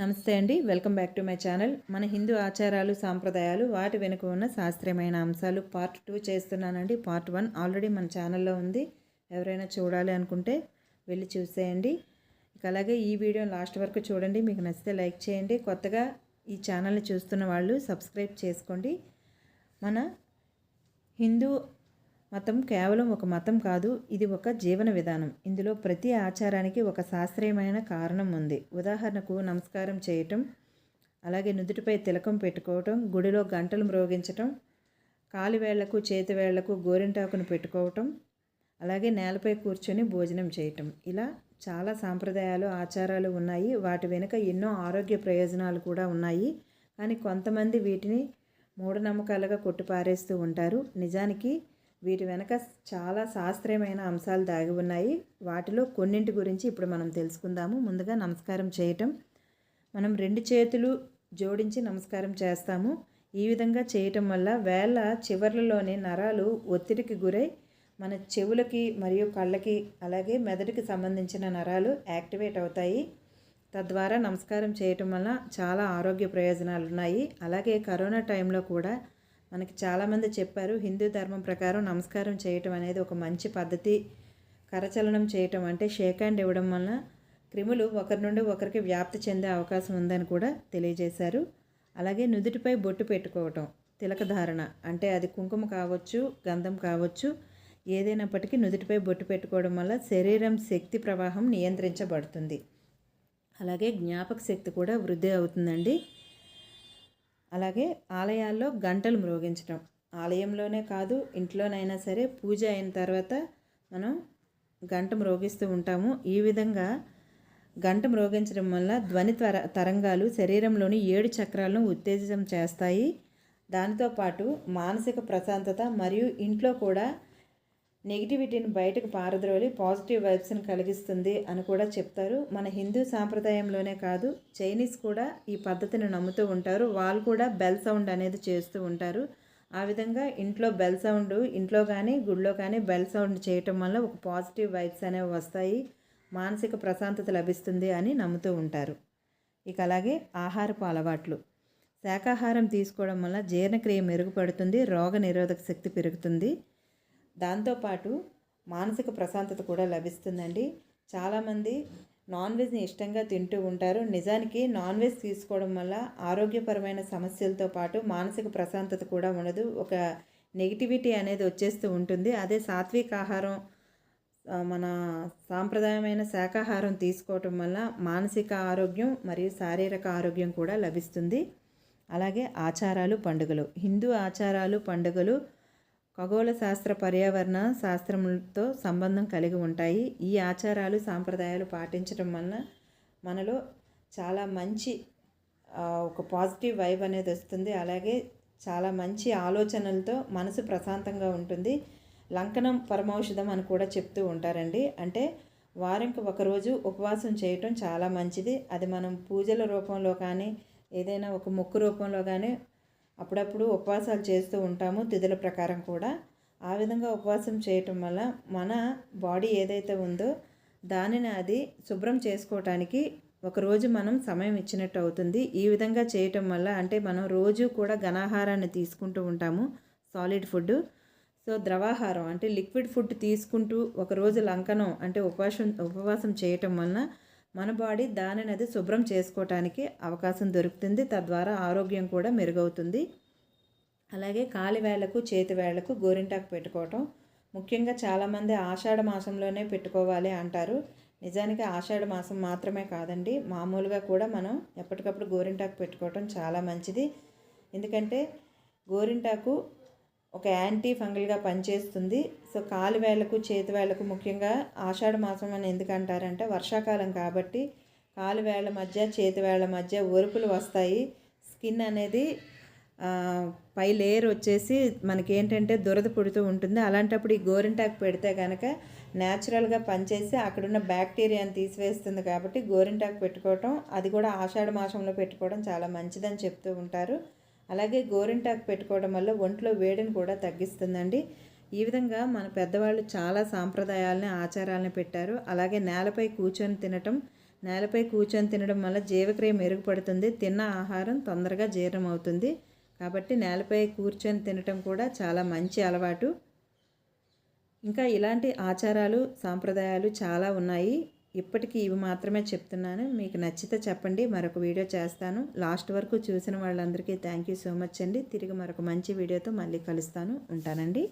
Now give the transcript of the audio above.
నమస్తే అండి. Welcome back to my channel. మన హిందూ ఆచారాలు సాంప్రదాయాలు వాటి వెనుక ఉన్న శాస్త్రీయమైన అంశాలు పార్ట్ టూ చేస్తున్నానండి. పార్ట్ వన్ ఆల్రెడీ మన ఛానల్లో ఉంది. ఎవరైనా చూడాలి అనుకుంటే వెళ్ళి చూసేయండి. ఇక అలాగే ఈ వీడియో లాస్ట్ వరకు చూడండి. మీకు నచ్చితే లైక్ చేయండి. కొత్తగా ఈ ఛానల్ని చూస్తున్న వాళ్ళు సబ్స్క్రైబ్ చేసుకోండి. మన హిందూ మతం కేవలం ఒక మతం కాదు ఇది ఒక జీవన విధానం. ఇందులో ప్రతి ఆచారానికి ఒక శాస్త్రీయమైన కారణం ఉంది. ఉదాహరణకు నమస్కారం చేయటం అలాగే నుదుటిపై తిలకం పెట్టుకోవటం గుడిలో గంటలు మ్రోగించటం కాలివేళ్ళకు చేతివేళ్ళకు గోరింటాకును పెట్టుకోవటం అలాగే నేలపై కూర్చొని భోజనం చేయటం. ఇలా చాలా సాంప్రదాయాలు ఆచారాలు ఉన్నాయి. వాటి వెనుక ఎన్నో ఆరోగ్య ప్రయోజనాలు కూడా ఉన్నాయి. కానీ కొంతమంది వీటిని మూఢనమ్మకాలుగా కొట్టిపారేస్తూ ఉంటారు. నిజానికి వీటి వెనక చాలా శాస్త్రీయమైన అంశాలు దాగి ఉన్నాయి. వాటిలో కొన్నింటి గురించి ఇప్పుడు మనం తెలుసుకుందాము. ముందుగా నమస్కారం చేయటం. మనం రెండు చేతులు జోడించి నమస్కారం చేస్తాము. ఈ విధంగా చేయటం వల్ల వేళ చివర్లలోని నరాలు ఒత్తిడికి గురై మన చెవులకి మరియు కళ్ళకి అలాగే మెదడుకి సంబంధించిన నరాలు యాక్టివేట్ అవుతాయి. తద్వారా నమస్కారం చేయటం వల్ల చాలా ఆరోగ్య ప్రయోజనాలు ఉన్నాయి అలాగే కరోనా టైంలో కూడా మనకి చాలామంది చెప్పారు హిందూ ధర్మం ప్రకారం నమస్కారం చేయటం అనేది ఒక మంచి పద్ధతి. కరచలనం చేయటం అంటే షేక్ హ్యాండ్ ఇవ్వడం వలన క్రిములు ఒకరి నుండి ఒకరికి వ్యాప్తి చెందే అవకాశం ఉందని కూడా తెలియజేశారు. అలాగే నుదుటిపై బొట్టు పెట్టుకోవటం తిలక ధారణ అంటే అది కుంకుమ కావచ్చు గంధం కావచ్చు ఏదైనప్పటికీ నుదుటిపై బొట్టు పెట్టుకోవడం వల్ల శరీరం శక్తి ప్రవాహం నియంత్రించబడుతుంది. అలాగే జ్ఞాపక శక్తి కూడా వృద్ధి అవుతుందండి. అలాగే ఆలయాల్లో గంటలు మ్రోగించడం ఆలయంలోనే కాదు ఇంట్లోనైనా సరే పూజ అయిన తర్వాత మనం గంట మ్రోగిస్తూ ఉంటాము. ఈ విధంగా గంట మ్రోగించడం వల్ల ధ్వని తర తరంగాలు శరీరంలోని ఏడు చక్రాలను ఉత్తేజితం చేస్తాయి. దానితో పాటు మానసిక ప్రశాంతత మరియు ఇంట్లో కూడా నెగిటివిటీని బయటకు పారద్రోలి పాజిటివ్ వైబ్స్ని కలిగిస్తుంది అని కూడా చెప్తారు. మన హిందూ సాంప్రదాయంలోనే కాదు చైనీస్ కూడా ఈ పద్ధతిని నమ్ముతూ ఉంటారు. వాళ్ళు కూడా బెల్ సౌండ్ అనేది చేస్తూ ఉంటారు. ఆ విధంగా ఇంట్లో బెల్ సౌండ్ ఇంట్లో కానీ గుడిలో కానీ బెల్ సౌండ్ చేయటం వల్ల ఒక పాజిటివ్ వైబ్స్ అనేవి వస్తాయి మానసిక ప్రశాంతత లభిస్తుంది అని నమ్ముతూ ఉంటారు. ఇక అలాగే ఆహారపు అలవాట్లు. శాకాహారం తీసుకోవడం వల్ల జీర్ణక్రియ మెరుగుపడుతుంది రోగ నిరోధక శక్తి పెరుగుతుంది. దాంతోపాటు మానసిక ప్రశాంతత కూడా లభిస్తుందండి. చాలామంది నాన్ వెజ్ని ఇష్టంగా తింటూ ఉంటారు. నిజానికి నాన్ వెజ్ తీసుకోవడం వల్ల ఆరోగ్యపరమైన సమస్యలతో పాటు మానసిక ప్రశాంతత కూడా ఉండదు. ఒక నెగిటివిటీ అనేది వచ్చేస్తూ ఉంటుంది. అదే సాత్విక ఆహారం మన సాంప్రదాయమైన శాకాహారం తీసుకోవటం వల్ల మానసిక ఆరోగ్యం మరియు శారీరక ఆరోగ్యం కూడా లభిస్తుంది. అలాగే ఆచారాలు పండుగలు. హిందూ ఆచారాలు పండుగలు ఖగోళ శాస్త్ర పర్యావరణ శాస్త్రములతో సంబంధం కలిగి ఉంటాయి. ఈ ఆచారాలు సాంప్రదాయాలు పాటించడం వలన మనలో చాలా మంచి ఒక పాజిటివ్ వైబ్ అనేది వస్తుంది. అలాగే చాలా మంచి ఆలోచనలతో మనసు ప్రశాంతంగా ఉంటుంది. లంకనం పరమౌషధం అని కూడా చెప్తూ ఉంటారండి. అంటే వారంకి ఒకరోజు ఉపవాసం చేయటం చాలా మంచిది. అది మనం పూజల రూపంలో కానీ ఏదైనా ఒక మొక్కు రూపంలో కానీ అప్పుడప్పుడు ఉపవాసాలు చేస్తూ ఉంటాము తిథుల ప్రకారం కూడా. ఆ విధంగా ఉపవాసం చేయటం వల్ల మన బాడీ ఏదైతే ఉందో దానిని అది శుభ్రం చేసుకోవటానికి ఒకరోజు మనం సమయం ఇచ్చినట్టు అవుతుంది. ఈ విధంగా చేయటం వల్ల అంటే మనం రోజు కూడా ఘనాహారాన్ని తీసుకుంటూ ఉంటాము సాలిడ్ ఫుడ్ సో ద్రవాహారం అంటే లిక్విడ్ ఫుడ్ తీసుకుంటూ ఒకరోజు లంకనం అంటే ఉపవాసం ఉపవాసం చేయటం వలన మన బాడీ దానిని అది శుభ్రం చేసుకోవటానికి అవకాశం దొరుకుతుంది. తద్వారా ఆరోగ్యం కూడా మెరుగవుతుంది. అలాగే కాలి వేళ్ళకు చేతి వేళ్ళకు గోరింటాకు పెట్టుకోవటం ముఖ్యంగా చాలామంది ఆషాఢ మాసంలోనే పెట్టుకోవాలి అంటారు. నిజానికి ఆషాఢ మాసం మాత్రమే కాదండి. మామూలుగా కూడా మనం ఎప్పటికప్పుడు గోరింటాకు పెట్టుకోవటం చాలా మంచిది. ఎందుకంటే గోరింటాకు ఒక యాంటీ ఫంగల్గా పనిచేస్తుంది. సో కాలు వేళ్ళకు చేతి వేళ్ళకు ముఖ్యంగా ఆషాఢ మాసం అని ఎందుకంటారంటే వర్షాకాలం కాబట్టి కాలు వేళ్ళ మధ్య చేతి వేళ్ళ మధ్య ఒరుపులు వస్తాయి. స్కిన్ అనేది పై లేయర్ వచ్చేసి మనకి ఏంటంటే దురద పుడుతూ ఉంటుంది. అలాంటప్పుడు ఈ గోరింటాకు పెడితే కనుక న్యాచురల్గా పనిచేసి అక్కడున్న బ్యాక్టీరియాని తీసివేస్తుంది కాబట్టి గోరింటాకు పెట్టుకోవటం అది కూడా ఆషాఢ మాసంలో పెట్టుకోవడం చాలా మంచిదని చెప్తూ ఉంటారు. అలాగే గోరింటాకు పెట్టుకోవడం వల్ల ఒంట్లో వేడిని కూడా తగ్గిస్తుందండి. ఈ విధంగా మన పెద్దవాళ్ళు చాలా సాంప్రదాయాలని ఆచారాలను పెట్టారు. అలాగే నేలపై కూర్చొని తినటం నేలపై కూర్చొని తినడం వల్ల జీవక్రియ మెరుగుపడుతుంది. తిన్న ఆహారం తొందరగా జీర్ణం అవుతుంది కాబట్టి నేలపై కూర్చొని తినటం కూడా చాలా మంచి అలవాటు. ఇంకా ఇలాంటి ఆచారాలు సాంప్రదాయాలు చాలా ఉన్నాయి. ఇప్పటికీ ఇవి మాత్రమే చెప్తున్నాను. మీకు నచ్చితే చెప్పండి. మరొక వీడియో చేస్తాను. లాస్ట్ వరకు చూసిన వాళ్ళందరికీ థ్యాంక్ యూ సో మచ్ అండి. తిరిగి మరొక మంచి వీడియోతో మళ్ళీ కలుస్తాను. ఉంటానండి.